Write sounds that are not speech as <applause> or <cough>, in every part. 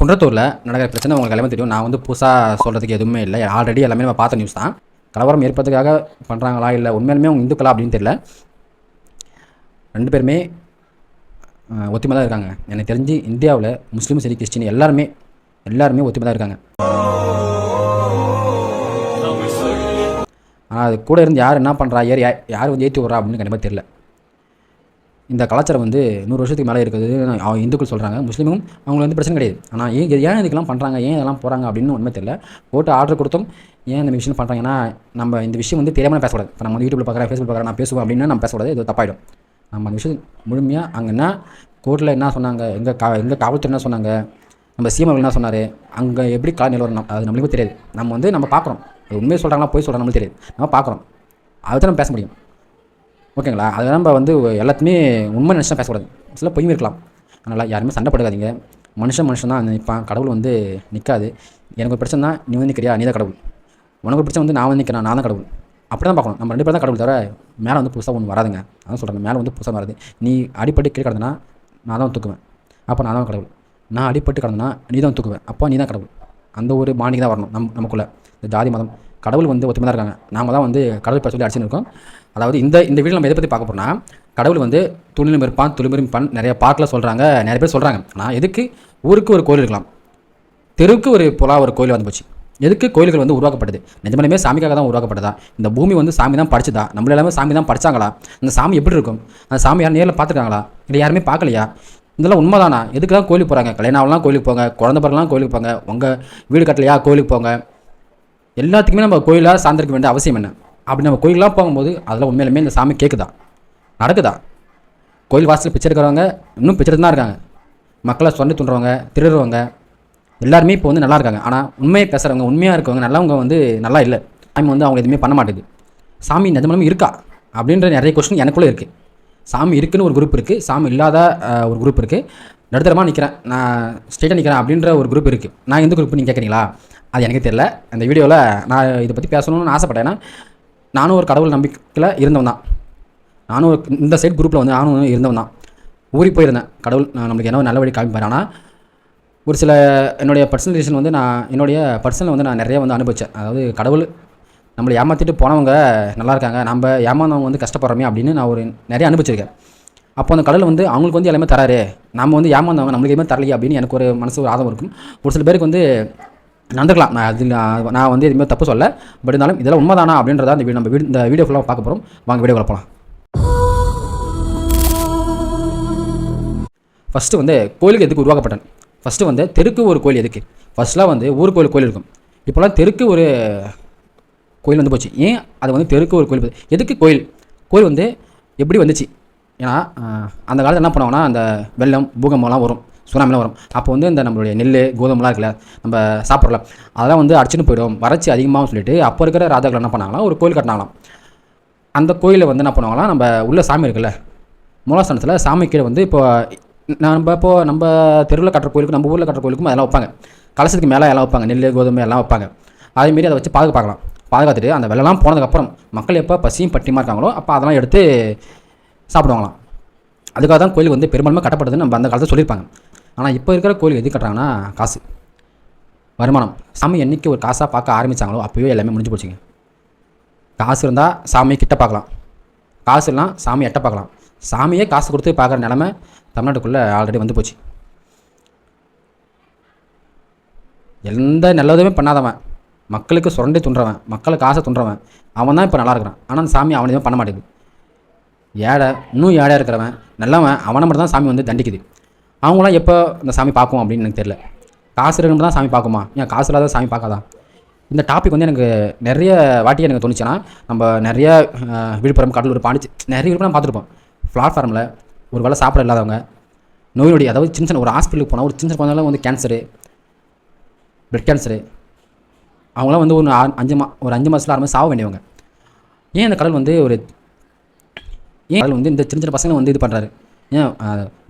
குன்றத்தூரில் நடக்கிற பிரச்சனை உங்களுக்கு எல்லாமே தெரியும். நான் வந்து புதுசாக சொல்கிறதுக்கு எதுவுமே இல்லை. ஆல்ரெடி எல்லாமே நம்ம பார்த்த நியூஸ் தான். கலவரம் ஏற்படுறதுக்காக பண்ணுறாங்களா இல்லை உண்மையிலுமே அவங்க இந்துக்களா அப்படின்னு தெரியல. ரெண்டு பேருமே ஒத்துமை தான் இருக்காங்க. எனக்கு தெரிஞ்சு இந்தியாவில் முஸ்லீம் சரி கிறிஸ்டின் எல்லாருமே எல்லாருமே ஒத்துமை தான் இருக்காங்க. ஆனால் அது கூட இருந்து யார் என்ன பண்ணுறா யார் யார் வந்து ஏற்றி விட்றா அப்படின்னு கண்டிப்பாக தெரியல. இந்த கலாச்சாரம் வந்து நூறு வருஷத்துக்கு மேலே இருக்குது அவங்க இந்துக்கள் சொல்கிறாங்க முஸ்லீமும் அவங்களுக்கு வந்து பிரச்சனை கிடையாது. ஆனால் ஏன் இது- ஏன் இதுக்கெல்லாம் பண்ணுறாங்க ஏன் இதெல்லாம் போகிறாங்க அப்படின்னு உண்மை தெரியல. போட்டு ஆர்டர் கொடுத்தும் ஏன் இந்த விஷயம் பண்ணுறாங்கன்னா நம்ம இந்த விஷயம் வந்து தெரியாமல் பேசக்கூடாது. இப்போ நம்ம வந்து யூடியூப்பில் பார்க்குறேன் ஃபேஸ்புக் பார்க்குறேன் நான் பேசுவேன் அப்படின்னா நம்ம பேசக்கூடாது. இது தப்பாயிடும். நம்ம அந்த விஷயம் முழுமையாக அங்கே என்ன கோர்ட்டில் என்ன சொன்னாங்க? எங்கள் கா எங்கள் காவல்துறை என்ன சொன்னாங்க? நம்ம சிஎம் என்ன சொன்னார்? அங்கே எப்படி கால நிலவரம்? நம்ம- அது நம்மளுக்கு தெரியாது. நம்ம வந்து நம்ம பார்க்குறோம். அது உண்மையை சொல்கிறாங்களா போய் சொல்கிறாங்க நம்மளுக்கு தெரியாது. நம்ம பார்க்குறோம். அதுதான் நம்ம பேச முடியும். ஓகேங்களா? அதை நம்ம வந்து எல்லாத்துமே உண்மை நினச்சா பேசக்கூடாது. சில பொய்யும் இருக்கலாம். அதனால் யாருமே சண்டை மனுஷன் மனுஷன் தான். நிற்பான் கடவுள் வந்து நிற்காது எனக்கு ஒரு பிரச்சனை தான் நீ வந்து நிற்கிறியா நீ தான் கடவுள். உனக்கு ஒரு பிரச்சனை வந்து நான் வந்து நிற்கிறேன் நான் தான் கடவுள். அப்படி தான் பார்க்கணும். நம்ம ரெண்டு பேரும் தான் கடவுள் தவிர மேலே வந்து புதுசாக ஒன்று வராதுங்க. அதான் சொல்கிறேன் மேலே வந்து புதுசாக வராது. நீ அடிப்பட்டு கீழே கிடந்தனா நான் தான் தூக்குவேன். அப்போ நான் தான் கடவுள். நான் அடிப்பட்டு கிடந்தனா நீ தான் தூக்குவேன். அப்போ நீ தான் கடவுள். அந்த ஒரு மானிக்கு தான் வரணும். நம் நமக்குள்ளே. இந்த ஜாதி மதம். கடவுள் வந்து ஒத்துமை தான் இருக்காங்க. நாம தான் வந்து கடவுள் பேர் சொல்லி அடிச்சுன்னு இருக்கோம். அதாவது இந்த இந்த வீடியோ நம்ம எதை பற்றி பார்க்க போறோம்னா கடவுள் வந்து துணிலும் இருப்பான் துளிமிரும் இருப்பான் நிறைய பாட்டில் சொல்கிறாங்க நிறைய பேர் சொல்கிறாங்க ஆனால் எதுக்கு? ஊருக்கு ஒரு கோயில் இருக்கலாம். தெருவுக்கு ஒரு புலா ஒரு கோயில் வந்து போச்சு. எதுக்கு கோயில்கள் வந்து உருவாக்கப்படுது நிஜமாலுமே சாமிக்காக தான் உருவாக்கப்பட்டதா? இந்த பூமி வந்து சாமி தான் படிச்சதா? நம்மள எல்லாமே சாமி தான் படிச்சாங்களா? அந்த சாமி எப்படி இருக்கும்? அந்த சாமி யாரும் நேரில் பார்த்துருக்காங்களா? இல்லை யாருமே பார்க்கலையா? இதெல்லாம் உண்மைதானா? எதுக்கு தான் கோயிலுக்கு போகிறாங்க கல்யாணம் ஆகலாம் கோயிலுக்கு போங்க குழந்தை பிறகுலாம் கோயிலுக்கு போங்க உங்கள் வீடு கட்டலையா? கோயிலுக்கு போங்க. எல்லாத்துக்குமே நம்ம கோயிலாக சார்ந்திருக்க வேண்டிய அவசியம் என்ன? அப்படி நம்ம கோயிலெலாம் போகும்போது அதில் உண்மையிலுமே இந்த சாமி கேட்குதா? நடக்குதா? கோயில் வாசலில் பிச்சை எடுக்கிறவங்க இன்னும் பிச்சை தான் இருக்காங்க. மக்களை சொன்னி துண்டுறவங்க திருடுறவங்க எல்லாருமே இப்போ வந்து நல்லா இருக்காங்க. ஆனால் உண்மையை பேசுகிறவங்க உண்மையாக இருக்கவங்க நல்லவங்க வந்து நல்லா இல்லை. சாமி வந்து அவங்க எதுவுமே பண்ண மாட்டேது சாமி நிஜமாலுமே இருக்கா? அப்படின்ற நிறைய கொஸ்டின் எனக்குள்ளே இருக்குது சாமி இருக்குன்னு ஒரு குரூப் இருக்குது சாமி இல்லாத ஒரு குரூப் இருக்குது நடுத்தரமாக நிற்கிறேன் நான் ஸ்ட்ரெயிட்டாக நிற்கிறேன் அப்படின்ற ஒரு குரூப் இருக்குது நான் எந்த குரூப் நீங்கள் கேட்குறீங்களா? அது எனக்கு தெரியல. அந்த வீடியோவில் நான் இதை பற்றி பேசணும்னு ஆசைப்பட்டேன். நானும் ஒரு கடவுள் நம்பிக்கையில் இருந்தவன் தான். நானும் ஒரு இந்த சைட் குரூப்பில் வந்து நானும் இருந்தவன் தான். ஊறி போயிருந்தேன். கடவுள் நான் நம்மளுக்கு என்ன ஒரு நல்ல வழி காமிப்பார். ஆனால் ஒரு சில என்னுடைய பர்சனல் ரீசன் வந்து நான் என்னுடைய பர்சனல் வந்து நான் நிறைய வந்து அனுபவித்தேன் அதாவது கடவுள் நம்மளை ஏமாற்றிட்டு போனவங்க நல்லா இருக்காங்க. நம்ம ஏமாந்தவங்க வந்து கஷ்டப்படுறோமே அப்படின்னு நான் ஒரு நிறைய அனுபவிச்சிருக்கேன். அப்போ அந்த கடவுள் வந்து அவங்களுக்கு வந்து எல்லாமே தராரு. நம்ம வந்து ஏமாந்தவங்க நம்மளுக்கு எதுவுமே தரலையே அப்படின்னு எனக்கு ஒரு மனசு ஒரு ஆதம் இருக்கும். ஒரு சில பேருக்கு வந்து நடந்துக்கலாம். நான் அது நான் வந்து எதுவுமே தப்பு சொல்ல பட் இருந்தாலும் இதெல்லாம் உண்மைதானா அப்படின்றத அந்த நம்ம வீடு இந்த வீடியோ ஃபுல்லாக பார்க்க போகிறோம் வாங்க வீடியோ போகலாம் ஃபஸ்ட்டு வந்து கோயிலுக்கு எதுக்கு உருவாக்கப்பட்டேன் ஃபஸ்ட்டு வந்து தெருக்கு ஒரு கோயில் எதுக்கு? ஃபஸ்ட்லாம் வந்து ஊர் கோயில் கோயில் இருக்கும். இப்போலாம் தெருக்கு ஒரு கோயில் வந்து போச்சு. ஏன் அது வந்து தெருக்கு ஒரு கோயில்? எதுக்கு கோயில்? கோயில் வந்து எப்படி வந்துச்சு? ஏன்னா அந்த காலத்தில் என்ன பண்ணுவாங்கன்னா அந்த வெள்ளம் பூகம்பம்லாம் வரும். சுனாமிலாம் வரும். அப்போ வந்து இந்த நம்மளுடைய நெல் கோதுமைலாம் இருக்குல்ல நம்ம சாப்பிட்றல அதெல்லாம் வந்து அடிச்சுன்னு போயிடும். வறட்சி அதிகமாகவும் சொல்லிட்டு அப்போ இருக்கிற ராஜாக்கள் என்ன பண்ணாங்களாம் ஒரு கோயில் கட்டினாங்களாம். அந்த கோயிலில் வந்து என்ன பண்ணுவாங்களாம் நம்ம உள்ள சாமி இருக்குல்ல மூலாஸ்தானத்தில் சாமி கீழே வந்து இப்போ நம்ம இப்போ நம்ம தெருவில் கட்டுற கோயிலுக்கு நம்ம ஊரில் கட்டுற கோயிலுக்கும் அதெல்லாம் வைப்பாங்க. கலசத்துக்கு மேலே எல்லாம் வைப்பாங்க நெல் கோதுமை எல்லாம் வைப்பாங்க. அதேமாரி அதை வச்சு பாதுகாக்கலாம் பாதுகாத்துட்டு அந்த வெள்ளலாம் போனதுக்கப்புறம் மக்கள் எப்போ பசியும் பட்டியமாக இருக்காங்களோ அப்போ அதெல்லாம் எடுத்து சாப்பிடுவாங்களாம். அதுக்காக தான் கோயில் வந்து பெரும்பாலுமே கட்டப்படுதுன்னு நம்ம அந்த காலத்தில் சொல்லியிருப்பாங்க. ஆனால் இப்போ இருக்கிற கோயில் எது கட்டுறாங்கன்னா காசு. வருமானம். சாமி என்றைக்கு ஒரு காசாக பார்க்க ஆரம்பித்தாங்களோ அப்போவே எல்லாமே முடிஞ்சு போச்சுங்க. காசு இருந்தால் சாமியை கிட்ட பார்க்கலாம். காசு இல்லைனா சாமி எட்ட பார்க்கலாம். சாமியே காசு கொடுத்து பார்க்குற நிலமை தமிழ்நாட்டுக்குள்ளே ஆல்ரெடி வந்து போச்சு. எந்த நல்லதுமே பண்ணாதவன். மக்களுக்கு சுரண்டி துண்டுறவன் மக்களுக்கு காசை துண்டுறவன் அவன் தான் இப்போ நல்லா இருக்கிறான். ஆனால் சாமி அவனையுமே எதுவும் பண்ண மாட்டேங்குது. ஏழை இன்னும் ஏழையாக இருக்கிறவன் நல்லவன் அவனை மட்டும் தான் சாமி வந்து தண்டிக்குது. அவங்களாம் எப்போ இந்த சாமி பார்க்கும் அப்படின்னு எனக்கு தெரியல. காசு இருக்கணும் தான் சாமி பார்க்குமா? ஏன் காசு இல்லாத சாமி பார்க்காதா? இந்த டாபிக் வந்து எனக்கு நிறைய வாட்டி எனக்கு தோணுச்சுன்னா நம்ம நிறைய விழுப்புரம் கடலூர் பாண்டிச்சு நிறைய விழுப்புரம் பார்த்துருப்போம். பிளாட்ஃபார்மில் ஒரு வேளை சாப்பிட இல்லாதவங்க நோய் நொடி அதாவது சின்ன சின்ன ஒரு ஹாஸ்பிட்டலுக்கு போனால் ஒரு சின்ன சின்ன குழந்தைலாம் வந்து கேன்சரு பிளட் கேன்சரு அவங்களாம் வந்து ஒரு அஞ்சு மா ஒரு அஞ்சு மாதத்தில் ஆறு மாதம் சாக வேண்டியவங்க. ஏன் இந்த கடல் வந்து ஒரு ஏன் கடல் வந்து இந்த சின்ன சின்ன பசங்களை வந்து இது பண்ணுறாரு ஏன்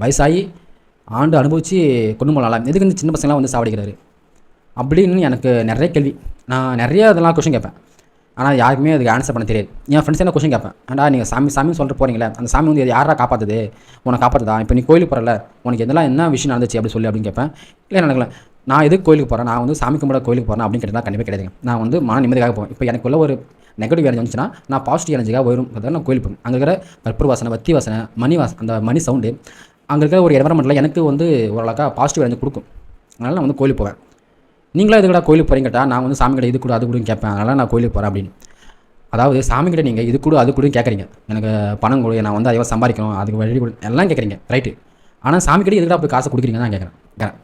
வயசாகி ஆண்டு அனுபவித்து கொண்டு போகலாம் எதுக்கு இந்த சின்ன பசங்களாம் வந்து சாவடிக்கிறாரு? அப்படின்னு எனக்கு நிறைய கேள்வி. நான் நிறைய இதெல்லாம் கொஷின் கேட்பேன். ஆனால் யாருக்குமே அதுக்கு ஆன்சர் பண்ண தெரியாது. என் ஃப்ரெண்ட்ஸ் என்ன கொஷின் கேட்பேன்? ஏன்டா நீங்கள் சாமி சாமி சொல்லிட்டு போகிறீங்களே அந்த சாமி வந்து இது யாரா காப்பாற்றுது உன்னை காப்பாற்றுதா இப்போ நீ கோயிலுக்கு போகிறல உனக்கு எதெல்லாம் என்ன விஷயம் நடந்துச்சு? அப்படி சொல்லி அப்படின்னு கேட்பேன். இல்லை நடக்கல. நான் எதுக்கு கோயிலுக்கு போகிறேன் நான் வந்து சாமி கும்பிட கோயிலுக்கு போகிறேன் அப்படின்னு கேட்டால் கண்டிப்பாக கிடையாது நான் வந்து மன நிம்மதியாக போவேன். இப்போ எனக்குள்ள ஒரு நெகட்டிவ் எனர்ஜி வந்துச்சுன்னா நான் பாசிட்டிவ் எனர்ஜிக்காக வரும் நான் கோயிலுக்கு போவேன். அங்கே இருக்கிற கற்பூர் வாசனை வத்தி வாசனை மணி வாசனை அந்த மணி சவுண்டு அங்கே இருக்கிற ஒரு என்வரன்மெண்ட்டில் எனக்கு வந்து ஓரளவுக்கா பாசிட்டிவ் எனர்ஜி கொடுக்கும். அதனால் நான் வந்து கோயிலுக்கு போவேன். நீங்களும் இதுக்கடா கோயிலுக்கு போகிறீங்க கேட்டால் நான் வந்து சாமி கிட்ட இது கூட அது கூட கேட்பேன். அதனால் நான் கோயிலுக்கு போகிறேன் அப்படின்னு. அதாவது சாமி கிட்ட நீங்கள் இது கூட அது கூட கேட்குறீங்க. எனக்கு பணம் கொடு நான் வந்து அதிகமாக சம்பாதிக்கணும் அதுக்கு வழி கொடு எல்லாம் கேட்குறீங்க. ரைட்டு ஆனால் சாமி கிட்ட எதுக்கடா போய் காசு கொடுக்குறீங்க தான் கேட்குறேன். கேட்குறேன்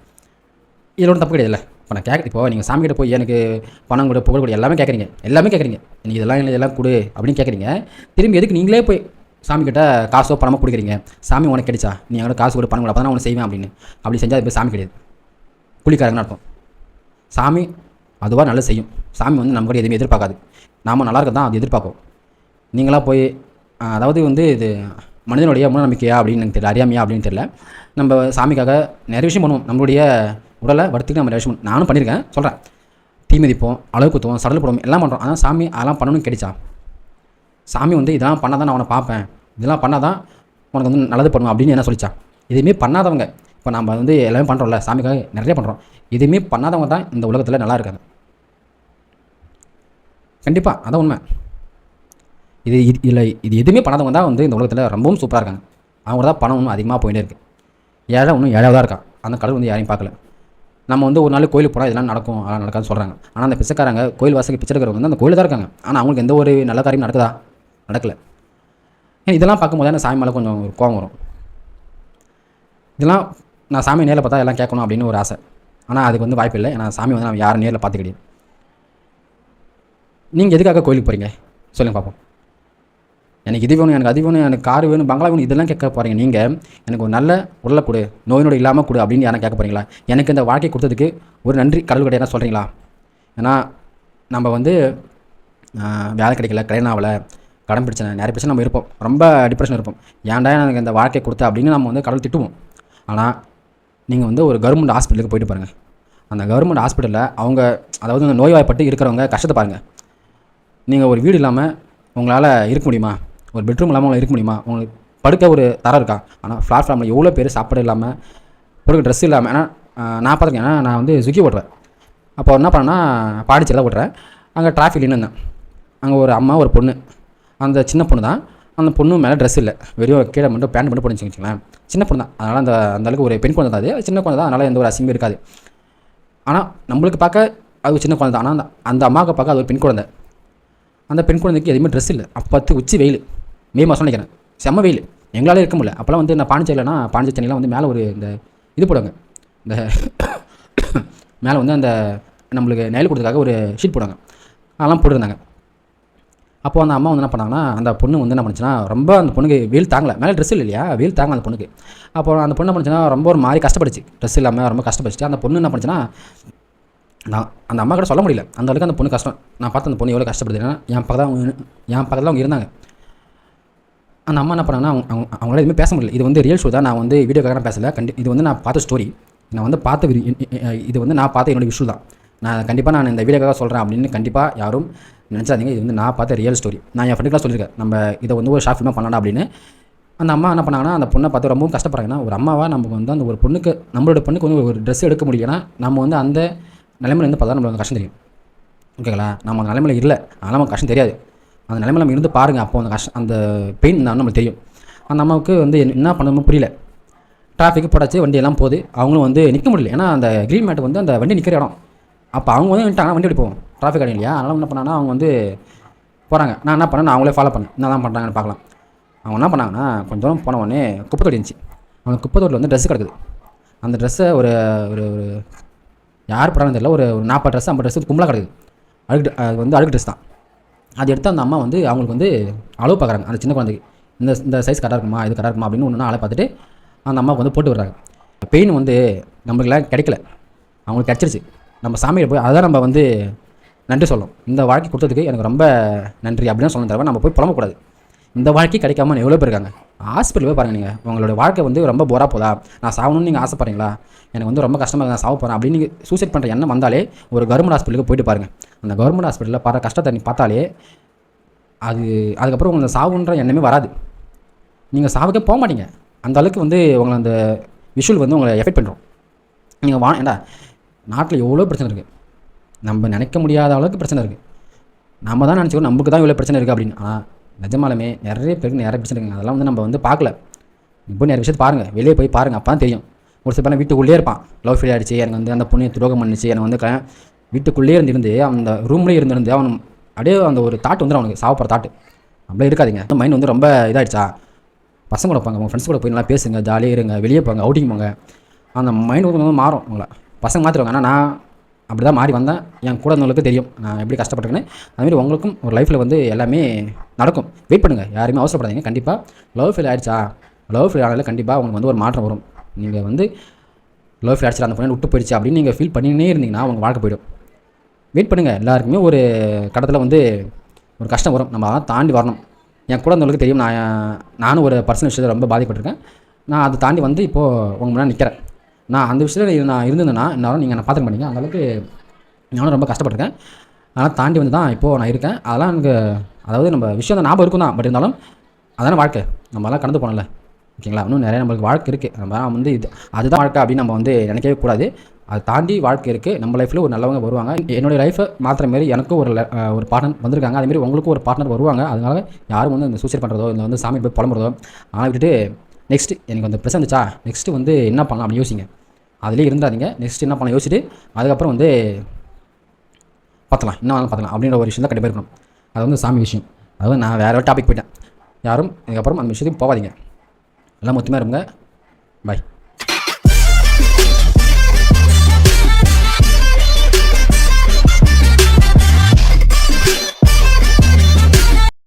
இதோட தப்பு கிடையாதுல்ல இப்போ நான் கேட்க இப்போ நீங்கள் சாமி கிட்ட போய் எனக்கு பணம் கொடு புகழ் கொடு எல்லாமே கேட்குறீங்க. எல்லாமே கேட்குறீங்க. நீ இதெல்லாம் இல்லை இதெல்லாம் கொடு அப்படின்னு கேட்குறீங்க. திரும்பி எதுக்கு நீங்களே போய் சாமி கிட்ட காசோ பணமோ கொடுக்குறீங்க. சாமி உனக்கு கிடைச்சா நீ என்கிட்ட காசு கொடு பணம் கொடு அப்போ தான் உனக்கு செய்வேன் அப்படின்னு. அப்படி செஞ்சால் அது போய் சாமி கிடையாது. புலிக்காரங்கன்னு அர்த்தம். சாமி அதுவாக நல்லா செய்யும். சாமி வந்து நம்ம கூட எதுவுமே எதிர்பார்க்காது. நாம் நல்லா இருக்க தான் அது எதிர்பார்க்கும். நீங்களாக போய் அதாவது வந்து இது மனிதனுடைய மூடநம்பிக்கையா அப்படின்னு எனக்கு தெரியல அறியாமையா அப்படின்னு தெரியல. நம்ம சாமிக்காக நிறைய விஷயம் பண்ணுவோம். நம்மளுடைய உடலை வடுத்துக்கு நம்ம நிறைய விஷயம் நானும் பண்ணியிருக்கேன் சொல்கிறேன் தீ மிதிப்போம் அளவு குத்துவோம் சடல் போடுவோம் எல்லாம் பண்ணுறோம் ஆனால் சாமி அதெல்லாம் பண்ணணும்னு கிடைச்சா சாமி வந்து இதெல்லாம் பண்ணால் தான் நான் அவனை பார்ப்பேன். இதெல்லாம் பண்ணால் தான் உனக்கு வந்து நல்லது பண்ணுவேன் அப்படின்னு என்ன சொல்லிச்சா? எதுவுமே பண்ணாதவங்க. இப்போ நம்ம வந்து எல்லாமே பண்ணுறோம்ல சாமிக்காக நிறைய பண்ணுறோம் எதுவுமே பண்ணாதவங்க தான் இந்த உலகத்தில் நல்லா இருக்காங்க. கண்டிப்பாக அதான் உண்மை. இது இது இல்லை இது எதுவுமே பண்ணாதவங்க தான் வந்து இந்த உலகத்தில் ரொம்பவும் சூப்பராக இருக்காங்க. அவங்க தான் பணம் இன்னும் அதிகமாக போயிட்டே இருக்குது ஏழை இன்னும் ஏழாவதாக இருக்கான் அந்த கடவுள் வந்து யாரையும் பார்க்கல. நம்ம வந்து ஒரு நாள் கோயிலுக்கு போனால் இதெல்லாம் நடக்கும் அதெல்லாம் நடக்காதுன்னு சொல்கிறாங்க ஆனால் அந்த பிச்சைக்காரங்க கோயில் வாசலுக்கு பிச்சை எடுக்கிறவங்க வந்து அந்த கோயில் தான் இருக்காங்க. ஆனால் அவங்களுக்கு எந்த ஒரு நல்ல காரியம் நடக்குதா? நடக்கலை. இதெல்லாம் பார்க்கும்போது எனக்கு சாமி மேலே கொஞ்சம் ஒரு கோவம் வரும். இதெல்லாம் நான் சாமி நேரில் பார்த்தா எல்லாம் கேட்கணும் அப்படின்னு ஒரு ஆசை. ஆனால் அதுக்கு வந்து வாய்ப்பு இல்லை. ஏன்னா சாமி வந்து நான் யாரும் நேரில் பார்த்து கிடையாது நீங்கள் எதுக்காக கோயிலுக்கு போகிறீங்க சொல்லுங்கள் பார்ப்போம் எனக்கு இது வேணும் எனக்கு அது வேணும் எனக்கு கார் வேணும் பங்களா வேணும் இதெல்லாம் கேட்க போகிறீங்க நீங்கள் எனக்கு ஒரு நல்ல உள்ள கொடு நோய் இல்லாமல் கொடு அப்படின்னு யாரும் கேட்க போகிறீங்களா எனக்கு இந்த வாழ்க்கை கொடுத்ததுக்கு ஒரு நன்றி கடவுள் கிடையாது சொல்கிறீங்களா ஏன்னா நம்ம வந்து வேலை கிடைக்கல கல்யாணம் ஆகலை. கடன் பிரச்சனை நிறைய பிரச்சனை நம்ம இருப்போம். ரொம்ப டிப்ரெஷன் இருப்போம். ஏன்டா எனக்கு இந்த வாழ்க்கை கொடுத்த அப்படின்னு நம்ம வந்து கடவுள் திட்டுவோம். ஆனால் நீங்கள் வந்து ஒரு கவர்மெண்ட் ஹாஸ்பிட்டலுக்கு போயிட்டு பாருங்கள் அந்த கவர்மெண்ட் ஹாஸ்பிட்டலில் அவங்க அதாவது இந்த நோய்வாய்ப்பட்டு இருக்கிறவங்க கஷ்டத்தை பாருங்கள் நீங்கள் ஒரு வீடு இல்லாமல் உங்களால் இருக்க முடியுமா? ஒரு பெட்ரூம் இல்லாமல் உங்களால் இருக்க முடியுமா? உங்களுக்கு படுக்க ஒரு தரம் இருக்கா? ஆனால் பிளாட்ஃபார்மில் எவ்வளோ பேர் சாப்பாடு இல்லாமல் படுக்க ட்ரெஸ் இல்லாமல் ஏன்னா நான் பார்த்துருக்கேன். ஏன்னா நான் வந்து ஸ்விக்கி ஓட்டுறேன். அப்போ என்ன பண்ணேன்னா பாடிச்சேரியில் ஓட்டுறேன். அங்கே டிராஃபிக் இருந்தேன் அங்கே ஒரு அம்மா ஒரு பொண்ணு. அந்த சின்ன பொண்ணு தான். அந்த பொண்ணு மேலே ட்ரெஸ் இல்லை. வெறும் கீழே மட்டும் பேண்ட் மட்டும் போட்டு வச்சுக்கோங்களேன். சின்ன பொண்ணு தான். அதனால் அந்த அந்தளவுக்கு ஒரு பெண் குழந்தை தான் அது. சின்ன குழந்தை தான். அதனால் எந்த ஒரு அசிங்கமும் இருக்காது. ஆனால் நம்மளுக்கு பார்க்க அது ஒரு சின்ன குழந்தை தான். ஆனால் அந்த அந்த அம்மாவுக்கு பார்க்க அது ஒரு பெண் குழந்தை. அந்த பெண் குழந்தைக்கு எதுவுமே ட்ரெஸ் இல்லை. அப்போ பத்து உச்சி வெயில். மே மாதம் நினைக்கிறேன். செம்ம வெயில். எங்களால் இருக்க முடியல. அப்போல்லாம் வந்து நான் பாண்டிச்சேரியிலனா பாண்டிச்சேரி தண்ணிலாம் வந்து மேலே ஒரு இந்த இது போடுவாங்க. இந்த <coughs> மேலே வந்து அந்த நம்மளுக்கு நெல் கொடுத்ததுக்காக ஒரு ஷீட் போடுவாங்க. அதெல்லாம் போட்டிருந்தாங்க. அப்போ அந்த அம்மா வந்து என்ன பண்ணாங்கன்னா அந்த பொண்ணு வந்து என்ன பண்ணுச்சுன்னா ரொம்ப அந்த பொண்ணுக்கு வெயில் தாங்கலை. மேலே ட்ரெஸ் இல்லை இல்லையா? வெயில் தாங்க அந்த பொண்ணுக்கு. அப்போ அந்த பொண்ணு பண்ணுச்சுன்னா ரொம்ப ஒரு மாதிரி கஷ்டப்படுச்சு ட்ரெஸ் இல்லாமல் ரொம்ப கஷ்டப்படுச்சு அந்த பொண்ணு என்ன பண்ணுச்சுன்னா நான் அந்த அம்மா கூட சொல்ல முடியல. அந்த அளவுக்கு அந்த பொண்ணு கஷ்டம். நான் பார்த்து அந்த பொண்ணு எவ்வளோ கஷ்டப்படுதுன்னா என் பக்கத்தில் அவங்க என் பக்கத்தில் அவங்க இருந்தாங்க. அந்த அம்மா என்ன பண்ணாங்கன்னா அவங்க அவங்க அவங்களால எதுவுமே பேச முடியல. இது வந்து ரியல் ஷோ தான். நான் வந்து வீடியோக்காக பேசலை பேசல. கண்டி இது வந்து நான் பார்த்த ஸ்டோரி நான் வந்து பார்த்த இது வந்து நான் பார்த்த என்னோட விஷயம் தான். நான் கண்டிப்பாக நான் இந்த வீடியோக்காக சொல்கிறேன் அப்படின்னு கண்டிப்பாக யாரும் நினச்சாதீங்க. இது வந்து நான் பார்த்த ரியல் ஸ்டோரி நான் என் ஃப்ரெண்டுக்கெலாம் சொல்லியிருக்கேன். நம்ம இதை வந்து ஒரு ஷார்ட் ஃபிலிமாக பண்ணலாம் அப்படின்னு. அந்த அம்மா என்ன பண்ணாங்கன்னா அந்த பொண்ணை பார்த்து ரொம்பவும் கஷ்டப்படுறாங்கன்னா ஒரு அம்மாவாக நமக்கு வந்து அந்த ஒரு பொண்ணுக்கு நம்மளோட பொண்ணுக்கு வந்து ஒரு ட்ரெஸ் எடுக்க முடியலன்னா நம்ம வந்து அந்த நிலைமையில இருந்து பார்த்தா நம்மளுக்கு கஷ்டம் தெரியும். ஓகேங்களா நம்ம அந்த நிலைமையில இல்லை. அதனால் நமக்கு கஷ்டம் தெரியாது. அந்த நிலைமையில நம்ம இருந்து பாருங்கள் அப்போ அந்த கஷ்டம் அந்த பெயின் தான் நம்மளுக்கு தெரியும். அந்த அம்மாவுக்கு வந்து என்ன- என்ன பண்ணணுமோ புரியல. டிராஃபிக் போடாச்சு வண்டி எல்லாம் போகுது. அவங்களும் வந்து நிற்க முடியல. ஏன்னா அந்த க்ரீன் மேட் வந்து அந்த வண்டி நிற்கிற இடம். அப்போ அவங்க வந்து வந்துட்டாங்க வண்டி எப்படி போவோம். டிராஃபிக் அடி இல்லையா? அதனால் என்ன பண்ணாங்கன்னா அவங்க வந்து போகிறாங்க நான் என்ன பண்ணேன்? நான் அவங்களே ஃபாலோ பண்ணேன். என்ன தான் பண்ணுறாங்கன்னு பார்க்கலாம். அவங்க என்ன பண்ணாங்கன்னா கொஞ்சம் தூரம் போன உடனே குப்பை தொட்டி இருந்துச்சு. அவங்க குப்பை தொட்டியில் வந்து ட்ரெஸ் கிடக்குது. அந்த ட்ரெஸ்ஸை ஒரு ஒரு ஒரு யார் படம் தெரியல. ஒரு ஒரு நாற்பது ட்ரெஸ் ஐம்பது ட்ரெஸ் கும்பலாக கிடக்குது. அழுகு அது வந்து அழுகு ட்ரெஸ் தான். அது எடுத்து அந்த அம்மா வந்து அவங்களுக்கு வந்து அளவு பார்க்குறாங்க. அந்த சின்ன குழந்தைக்கு. இந்த இந்த சைஸ் கரெக்டாக இருக்குமா? இது கரெக்டாக இருக்குமா? அப்படின்னு ஒன்று ஆளை பார்த்துட்டு அந்த அம்மாவுக்கு வந்து போட்டு விடுறாங்க. பெயின் வந்து நம்மளுக்குலாம் கிடைக்கல. அவங்களுக்கு கிடச்சிருச்சு. நம்ம சாமியில் போய் அதை நம்ம வந்து நன்றி சொல்லணும். இந்த வாழ்க்கை கொடுத்ததுக்கு எனக்கு ரொம்ப நன்றி அப்படின்னு சொல்லணும் தவிர நம்ம போய் புலம்பக்கூடாது. இந்த வாழ்க்கை கிடைக்காம எவ்வளோ பேர் இருக்காங்க? ஹாஸ்பிட்டல் போய் பாருங்கள் நீங்கள் உங்களோட வாழ்க்கை வந்து ரொம்ப போரா போதா? நான் சாகணும்னு நீங்கள் ஆசைப்படுறீங்களா? எனக்கு வந்து ரொம்ப கஷ்டமாக நான் சாக போகிறேன் அப்படின்னு நீங்கள் சூசைட் பண்ணுற எண்ணம் வந்தாலே ஒரு கவர்மெண்ட் ஹாஸ்பிட்டலுக்கு போயிட்டு பாருங்கள் அந்த கவர்மெண்ட் ஹாஸ்பிட்டலில் பாரு கஷ்டத்தை நீ பார்த்தாலே அது அதுக்கப்புறம் உங்களுக்கு சாவுன்ற எண்ணமே வராது. நீங்கள் சாவுக்கே போக மாட்டீங்க. அந்த அளவுக்கு வந்து உங்களை அந்த விஷுவல் வந்து உங்களை எஃபெக்ட் பண்ணுறோம் நீங்கள் வா ஏண்டா? நாட்டில் எவ்வளோ பிரச்சனை இருக்குது? நம்ம நினைக்க முடியாத அளவுக்கு பிரச்சனை இருக்குது. நம்ம தான் நினச்சிக்கோ நமக்கு தான் இவ்வளோ பிரச்சனை இருக்குது அப்படின்னு. ஆனால் நிஜமாலுமே நிறைய பேருக்கு நிறைய பிரச்சனை இருக்குங்க. அதெல்லாம் வந்து நம்ம வந்து பார்க்கல. இப்போ நிறைய விஷயத்தை பாருங்கள் வெளியே போய் பாருங்கள் அப்போ தான் தெரியும். ஒரு சில பேர் வீட்டுக்குள்ளேயே இருப்பான். லவ் ஃபீல் ஆகிடுச்சு எனக்கு வந்து அந்த பொண்ணு துரோகம் பண்ணிச்சு. எனக்கு வந்து க- வீட்டுக்குள்ளேயே இருந்திருந்து அந்த ரூம்லேயே இருந்திருந்து அவன் அப்படியே அந்த ஒரு தாட் வந்து அவனுக்கு. சாப்பிட்ற தாட்டு அப்படியே இருக்காதீங்க. மைண்ட் வந்து ரொம்ப இதாகிடுச்சா பசங்க கூட போங்க. உங்கள் ஃப்ரெண்ட்ஸ் கூட போய் நல்லா பேசுங்க. ஜாலியாக இருங்க. வெளியே போங்க. அவுட்டிங் போங்க. அந்த மைண்ட் வந்து மாறும் உங்களை. பசங்க மாற்றிடுவாங்க ஆனால் நான் அப்படி தான் மாறி வந்தேன். என் கூட இருந்தவங்களுக்கு தெரியும். நான் எப்படி கஷ்டப்பட்டுருக்கேன்னு. அதுமாரி உங்களுக்கும் ஒரு லைஃப்பில் வந்து எல்லாமே நடக்கும். வெயிட் பண்ணுங்கள் யாருமே அவசரப்படாதீங்க. கண்டிப்பாக லவ் ஃபெயில் ஆகிடுச்சா லவ் ஃபெயில் ஆனால கண்டிப்பாக உங்களுக்கு வந்து ஒரு மாற்றம் வரும். நீங்கள் வந்து லவ் ஃபெயில் ஆயிடுச்சு அந்த பொண்ணு விட்டு போயிடுச்சு அப்படின்னு நீங்கள் ஃபீல் பண்ணினே இருந்தீங்கன்னா உங்கள் வாழ்க்கை போயிடும். வெயிட் பண்ணுங்கள் எல்லாருக்குமே ஒரு கடத்தில் வந்து ஒரு கஷ்டம் வரும். நம்ம அதான் தாண்டி வரணும். என் கூட இருந்தவங்களுக்கு தெரியும். நான் நானும் ஒரு பர்சனல் விஷயத்தில் ரொம்ப பாதிப்பட்டிருக்கேன் நான் அதை தாண்டி வந்து இப்போது உங்கள் முன்னாடி நிற்கிறேன் நான் அந்த விஷயத்தில் நான் இருந்திருந்தேன்னா இன்னும் நீங்கள் நான் பார்த்துக்க மாட்டீங்க. அந்தளவுக்கு நானும் ரொம்ப கஷ்டப்பட்டிருக்கேன். அதெல்லாம் தாண்டி வந்து தான் இப்போது நான் இருக்கேன். அதெல்லாம் எனக்கு அதாவது நம்ம விஷயம் தான் ஞாபகம் இருக்கும் தான். பட் இருந்தாலும் அதான வாழ்க்கை. நம்மலாம் கடந்து போனல ஓகேங்களா? இன்னும் நிறைய நம்மளுக்கு வாழ்க்கை இருக்குது நம்ம வந்து இது அதுதான் வாழ்க்கை அப்படின்னு நம்ம வந்து நினைக்கவே கூடாது. அதை தாண்டி வாழ்க்கை இருக்குது நம்ம லைஃப்பில் ஒரு நல்லவங்க வருவாங்க. என்னுடைய லைஃப்பை மாற்றுற மாரி எனக்கும் ஒரு ல- ஒரு பார்ட்னர் வந்திருக்காங்க. அதேமாரி உங்களுக்கும் ஒரு பார்ட்னர் வருவாங்க. அதனால யாரும் வந்து இந்த சூசைட் பண்ணுறதோ இல்லை வந்து சாமி போய் புலம்புறதோ ஆனால் விட்டுட்டு நெக்ஸ்ட்டு எனக்கு வந்து பிரச்சனை இருந்துச்சா நெக்ஸ்ட்டு வந்து என்ன பண்ணலாம் அப்படின்னு யோசிங்க. அதிலே இருந்தாதீங்க நெக்ஸ்ட் என்ன பண்ணலாம் யோசிச்சுட்டு அதுக்கப்புறம் வந்து பார்த்தலாம் என்ன வேணாலும் பார்த்துக்கலாம் அப்படின்ற ஒரு விஷயம் தான் கண்டிப்பாக இருக்கணும். அது வந்து சாமி விஷயம். அதாவது நான் வேறு டாபிக் போயிட்டேன். யாரும் இதுக்கப்புறம் அந்த விஷயத்துக்கு போகாதீங்க. எல்லாம் மொத்தமாக இருங்க. பாய்